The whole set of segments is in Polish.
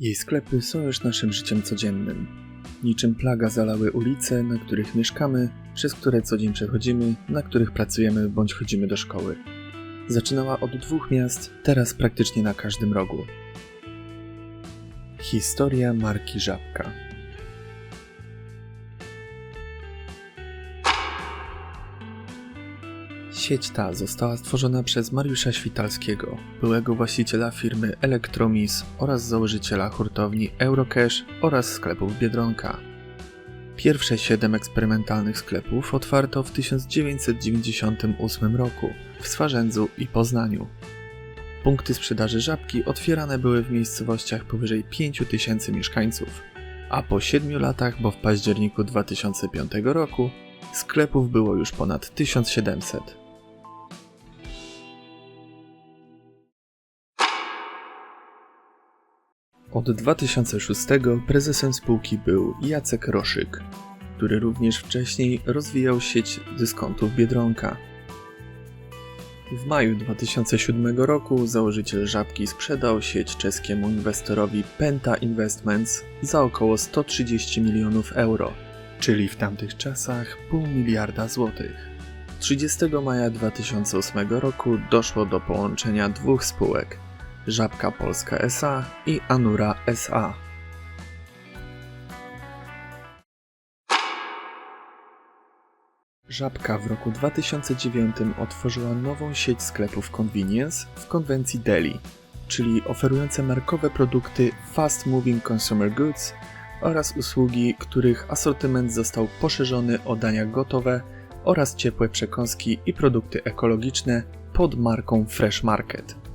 Jej sklepy są już naszym życiem codziennym. Niczym plaga zalały ulice, na których mieszkamy, przez które co dzień przechodzimy, na których pracujemy bądź chodzimy do szkoły. Zaczynała od dwóch miast, teraz praktycznie na każdym rogu. Historia marki Żabka. Sieć ta została stworzona przez Mariusza Świtalskiego, byłego właściciela firmy Electromis oraz założyciela hurtowni Eurocash oraz sklepów Biedronka. Pierwsze siedem eksperymentalnych sklepów otwarto w 1998 roku w Swarzędzu i Poznaniu. Punkty sprzedaży żabki otwierane były w miejscowościach powyżej 5000 mieszkańców, a po 7 latach, bo w październiku 2005 roku, sklepów było już ponad 1700. Od 2006 prezesem spółki był Jacek Roszyk, który również wcześniej rozwijał sieć dyskontów Biedronka. W maju 2007 roku założyciel Żabki sprzedał sieć czeskiemu inwestorowi Penta Investments za około 130 milionów euro, czyli w tamtych czasach pół miliarda złotych. 30 maja 2008 roku doszło do połączenia dwóch spółek – Żabka Polska SA i Anura SA. Żabka w roku 2009 otworzyła nową sieć sklepów convenience w konwencji Deli, czyli oferujące markowe produkty Fast Moving Consumer Goods oraz usługi, których asortyment został poszerzony o dania gotowe oraz ciepłe przekąski i produkty ekologiczne pod marką Fresh Market.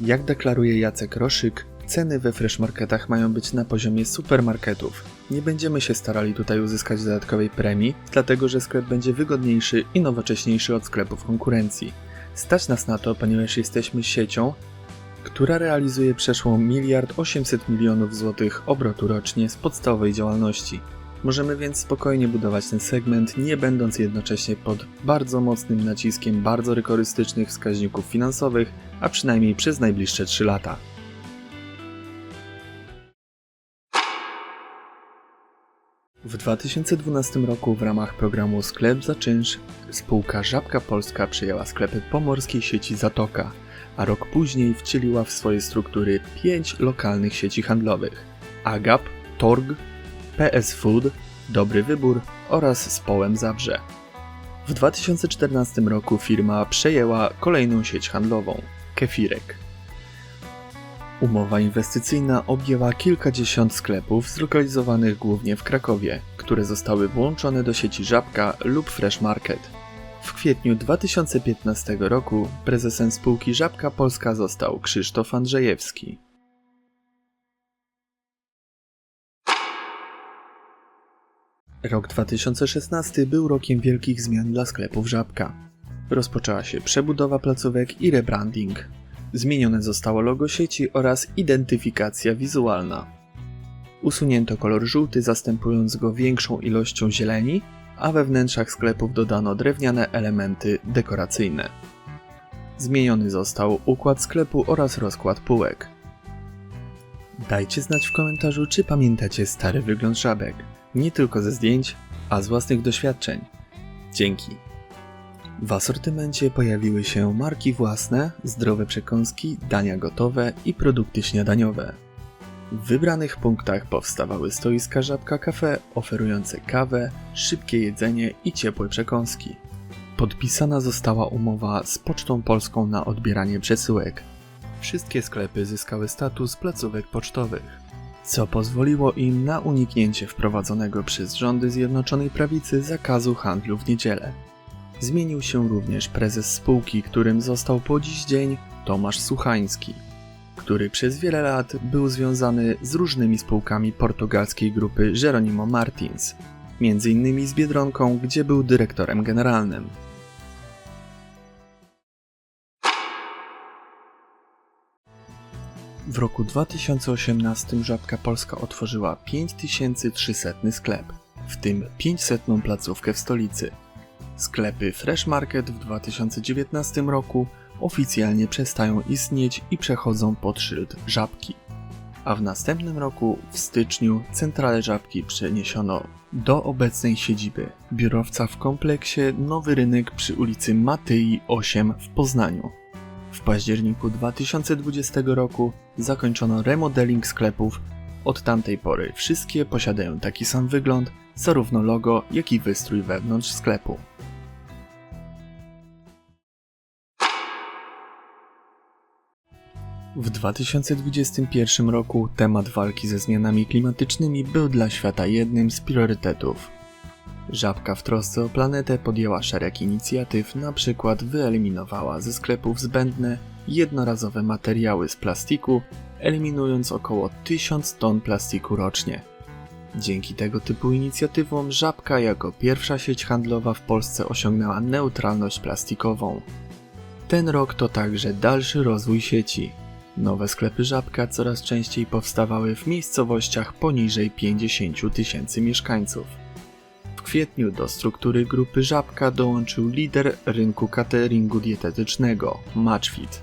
Jak deklaruje Jacek Roszyk, ceny we fresh marketach mają być na poziomie supermarketów. Nie będziemy się starali tutaj uzyskać dodatkowej premii, dlatego że sklep będzie wygodniejszy i nowocześniejszy od sklepów konkurencji. Stać nas na to, ponieważ jesteśmy siecią, która realizuje przeszło miliard 800 milionów złotych obrotu rocznie z podstawowej działalności. Możemy więc spokojnie budować ten segment, nie będąc jednocześnie pod bardzo mocnym naciskiem bardzo rygorystycznych wskaźników finansowych, a przynajmniej przez najbliższe 3 lata. W 2012 roku w ramach programu Sklep za czynsz spółka Żabka Polska przejęła sklepy pomorskiej sieci Zatoka, a rok później wcieliła w swoje struktury pięć lokalnych sieci handlowych: Agap, Torg, PS Food, Dobry Wybór oraz Społem Zabrze. W 2014 roku firma przejęła kolejną sieć handlową Kefirek. Umowa inwestycyjna objęła kilkadziesiąt sklepów zlokalizowanych głównie w Krakowie, które zostały włączone do sieci Żabka lub Fresh Market. W kwietniu 2015 roku prezesem spółki Żabka Polska został Krzysztof Andrzejewski. Rok 2016 był rokiem wielkich zmian dla sklepów Żabka. Rozpoczęła się przebudowa placówek i rebranding. Zmienione zostało logo sieci oraz identyfikacja wizualna. Usunięto kolor żółty, zastępując go większą ilością zieleni, a we wnętrzach sklepów dodano drewniane elementy dekoracyjne. Zmieniony został układ sklepu oraz rozkład półek. Dajcie znać w komentarzu, czy pamiętacie stary wygląd żabek nie tylko ze zdjęć, a z własnych doświadczeń. Dzięki. W asortymencie pojawiły się marki własne, zdrowe przekąski, dania gotowe i produkty śniadaniowe. W wybranych punktach powstawały stoiska Żabka Cafe oferujące kawę, szybkie jedzenie i ciepłe przekąski. Podpisana została umowa z Pocztą Polską na odbieranie przesyłek. Wszystkie sklepy zyskały status placówek pocztowych co pozwoliło im na uniknięcie wprowadzonego przez rządy Zjednoczonej Prawicy zakazu handlu w niedzielę. Zmienił się również prezes spółki, którym został po dziś dzień Tomasz Suchański, który przez wiele lat był związany z różnymi spółkami portugalskiej grupy Jeronimo Martins, m.in. z Biedronką, gdzie był dyrektorem generalnym. W roku 2018 Żabka Polska otworzyła 5300 sklep, w tym 500 placówkę w stolicy. Sklepy Fresh Market w 2019 roku oficjalnie przestają istnieć i przechodzą pod szyld Żabki. a w następnym roku, w styczniu, centralę Żabki przeniesiono do obecnej siedziby biurowca w kompleksie Nowy Rynek przy ulicy Matyi 8 w Poznaniu. W październiku 2020 roku zakończono remodeling sklepów. Od tamtej pory wszystkie posiadają taki sam wygląd, zarówno logo, jak i wystrój wewnątrz sklepu. W 2021 roku temat walki ze zmianami klimatycznymi był dla świata jednym z priorytetów. Żabka w trosce o planetę podjęła szereg inicjatyw, na przykład wyeliminowała ze sklepów zbędne, jednorazowe materiały z plastiku, eliminując około 1000 ton plastiku rocznie. Dzięki tego typu inicjatywom Żabka jako pierwsza sieć handlowa w Polsce osiągnęła neutralność plastikową. Ten rok to także dalszy rozwój sieci. Nowe sklepy Żabka coraz częściej powstawały w miejscowościach poniżej 50 tysięcy mieszkańców. W kwietniu do struktury grupy Żabka dołączył lider rynku cateringu dietetycznego Matchfit,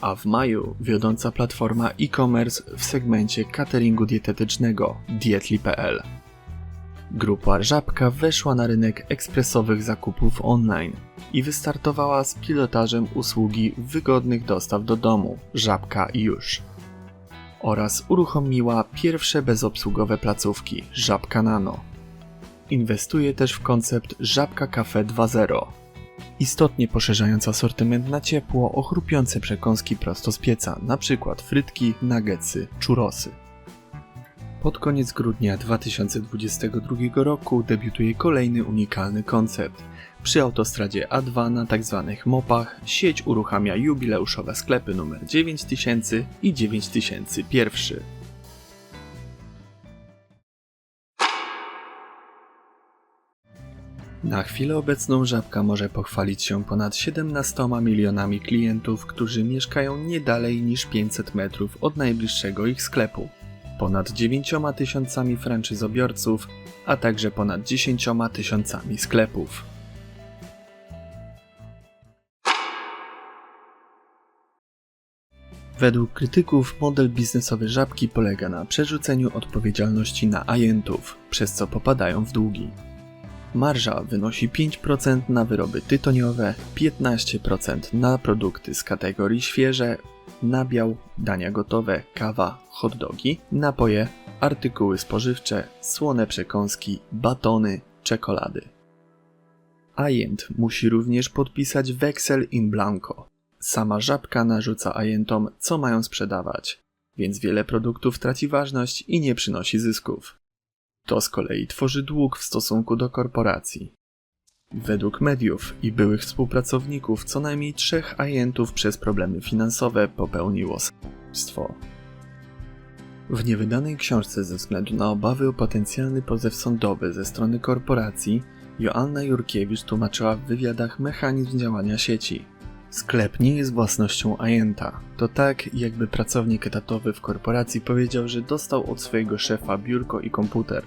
a w maju wiodąca platforma e-commerce w segmencie cateringu dietetycznego Dietli.pl. Grupa Żabka weszła na rynek ekspresowych zakupów online i wystartowała z pilotażem usługi wygodnych dostaw do domu Żabka już oraz uruchomiła pierwsze bezobsługowe placówki Żabka Nano. Inwestuje też w koncept Żabka Cafe 2.0, istotnie poszerzając asortyment na ciepło o chrupiące przekąski prosto z pieca, np. frytki, nuggetsy, churrosy. Pod koniec grudnia 2022 roku debiutuje kolejny unikalny koncept. Przy autostradzie A2 na tzw. mopach sieć uruchamia jubileuszowe sklepy numer 9000 i 9001. Na chwilę obecną Żabka może pochwalić się ponad 17 milionami klientów, którzy mieszkają nie dalej niż 500 metrów od najbliższego ich sklepu ponad 9 tysiącami franczyzobiorców, a także ponad 10 tysiącami sklepów. Według krytyków model biznesowy Żabki polega na przerzuceniu odpowiedzialności na ajentów, przez co popadają w długi. Marża wynosi 5% na wyroby tytoniowe, 15% na produkty z kategorii świeże, nabiał, dania gotowe, kawa, hot dogi, napoje, artykuły spożywcze, słone przekąski, batony, czekolady. Ajent musi również podpisać weksel in blanco. Sama żabka narzuca ajentom, co mają sprzedawać, więc wiele produktów traci ważność i nie przynosi zysków. To z kolei tworzy dług w stosunku do korporacji. Według mediów i byłych współpracowników co najmniej trzech agentów przez problemy finansowe popełniło samobójstwo. W niewydanej książce ze względu na obawy o potencjalny pozew sądowy ze strony korporacji, Joanna Jurkiewicz tłumaczyła w wywiadach mechanizm działania sieci. Sklep nie jest własnością ajenta. To tak, jakby pracownik etatowy w korporacji powiedział, że dostał od swojego szefa biurko i komputer.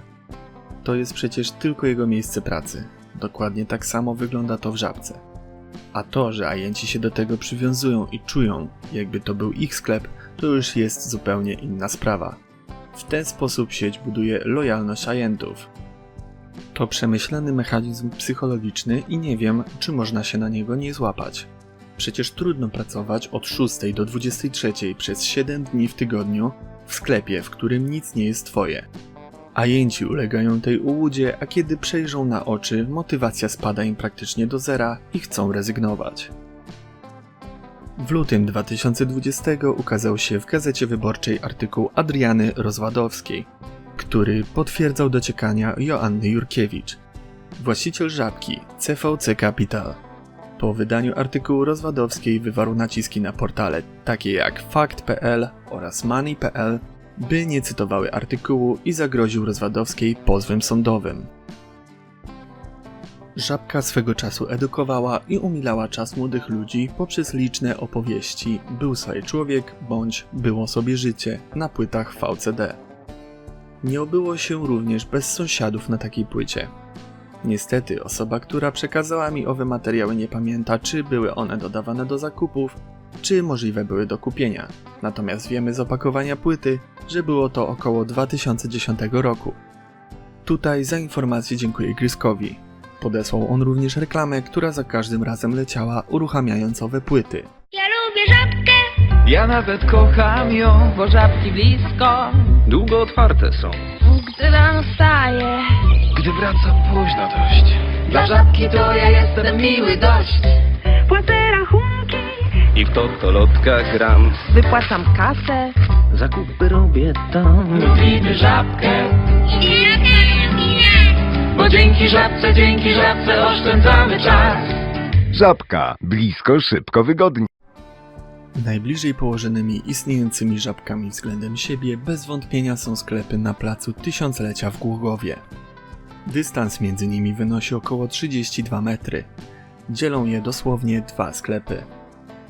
To jest przecież tylko jego miejsce pracy. Dokładnie tak samo wygląda to w żabce. A to, że ajenci się do tego przywiązują i czują, jakby to był ich sklep, to już jest zupełnie inna sprawa. W ten sposób sieć buduje lojalność ajentów. To przemyślany mechanizm psychologiczny i nie wiem, czy można się na niego nie złapać. Przecież trudno pracować od 6 do 23 przez 7 dni w tygodniu w sklepie, w którym nic nie jest twoje. Ajenci ulegają tej ułudzie, a kiedy przejrzą na oczy, motywacja spada im praktycznie do zera i chcą rezygnować. W lutym 2020 ukazał się w Gazecie Wyborczej artykuł Adriany Rozwadowskiej, który potwierdzał dociekania Joanny Jurkiewicz, właściciel żabki CVC Capital. Po wydaniu artykułu Rozwadowskiej wywarł naciski na portale takie jak fakt.pl oraz money.pl by nie cytowały artykułu i zagroził Rozwadowskiej pozwem sądowym. Żabka swego czasu edukowała i umilała czas młodych ludzi poprzez liczne opowieści Był sobie człowiek bądź Było sobie życie na płytach VCD. Nie obyło się również bez sąsiadów na takiej płycie. Niestety osoba, która przekazała mi owe materiały nie pamięta, czy były one dodawane do zakupów, czy możliwe były do kupienia. Natomiast wiemy z opakowania płyty, że było to około 2010 roku. Tutaj za informację dziękuję Gryskowi. Podesłał on również reklamę, która za każdym razem leciała, uruchamiając owe płyty. Ja lubię żabkę, Ja nawet kocham ją, bo żabki blisko. długo otwarte są, Gdy rano wstaję, gdy wracam późno dość. dla żabki to ja jestem miły dość. Płacę I w totolotka gram, wypłacam kasę. zakupy robię tam. Lubimy żabkę. Bo dzięki żabce, dzięki żabce oszczędzamy czas. Żabka. Blisko, szybko, wygodnie. Najbliżej położonymi istniejącymi żabkami względem siebie bez wątpienia są sklepy na placu Tysiąclecia w Głogowie. Dystans między nimi wynosi około 32 metry. Dzielą je dosłownie dwa sklepy.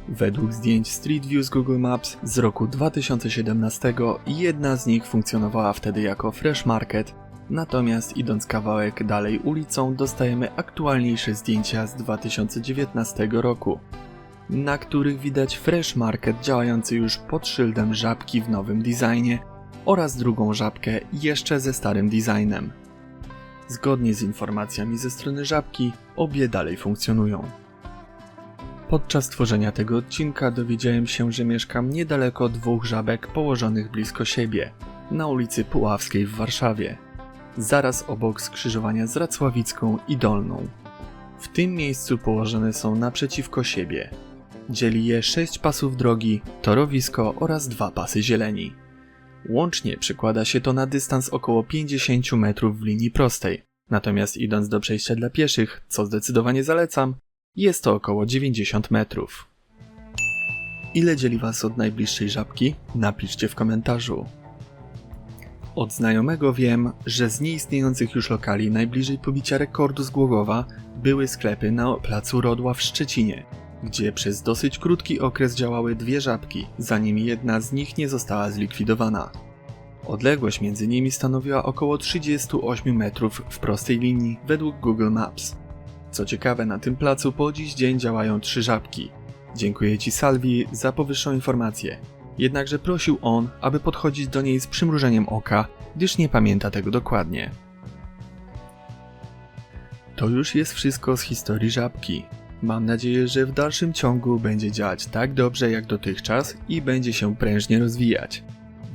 Według zdjęć Street View z Google Maps z roku 2017 jedna z nich funkcjonowała wtedy jako Fresh Market, natomiast idąc kawałek dalej ulicą dostajemy aktualniejsze zdjęcia z 2019 roku na których widać Fresh Market działający już pod szyldem żabki w nowym designie oraz drugą żabkę jeszcze ze starym designem. Zgodnie z informacjami ze strony żabki, obie dalej funkcjonują. Podczas tworzenia tego odcinka dowiedziałem się, że mieszkam niedaleko dwóch żabek położonych blisko siebie, na ulicy Puławskiej w Warszawie, zaraz obok skrzyżowania z Racławicką i Dolną. W tym miejscu położone są naprzeciwko siebie. Dzieli je 6 pasów drogi, torowisko oraz dwa pasy zieleni. Łącznie przekłada się to na dystans około 50 metrów w linii prostej, natomiast idąc do przejścia dla pieszych, co zdecydowanie zalecam, jest to około 90 metrów. Ile dzieli Was od najbliższej żabki? Napiszcie w komentarzu. Od znajomego wiem, że z nieistniejących już lokali najbliżej pobicia rekordu z Głogowa były sklepy na placu Rodła w Szczecinie, gdzie przez dosyć krótki okres działały dwie żabki, zanim jedna z nich nie została zlikwidowana. Odległość między nimi stanowiła około 38 metrów w prostej linii według Google Maps. Co ciekawe, na tym placu po dziś dzień działają trzy żabki. Dziękuję Ci Salvi za powyższą informację. Jednakże prosił on, aby podchodzić do niej z przymrużeniem oka, gdyż nie pamięta tego dokładnie. To już jest wszystko z historii żabki. Mam nadzieję, że w dalszym ciągu będzie działać tak dobrze jak dotychczas i będzie się prężnie rozwijać.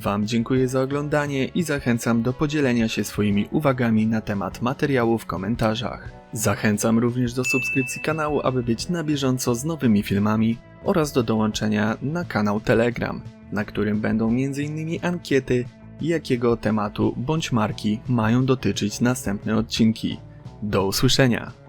Wam dziękuję za oglądanie i zachęcam do podzielenia się swoimi uwagami na temat materiału w komentarzach. Zachęcam również do subskrypcji kanału, aby być na bieżąco z nowymi filmami oraz do dołączenia na kanał Telegram, na którym będą m.in. ankiety, jakiego tematu bądź marki mają dotyczyć następne odcinki. Do usłyszenia!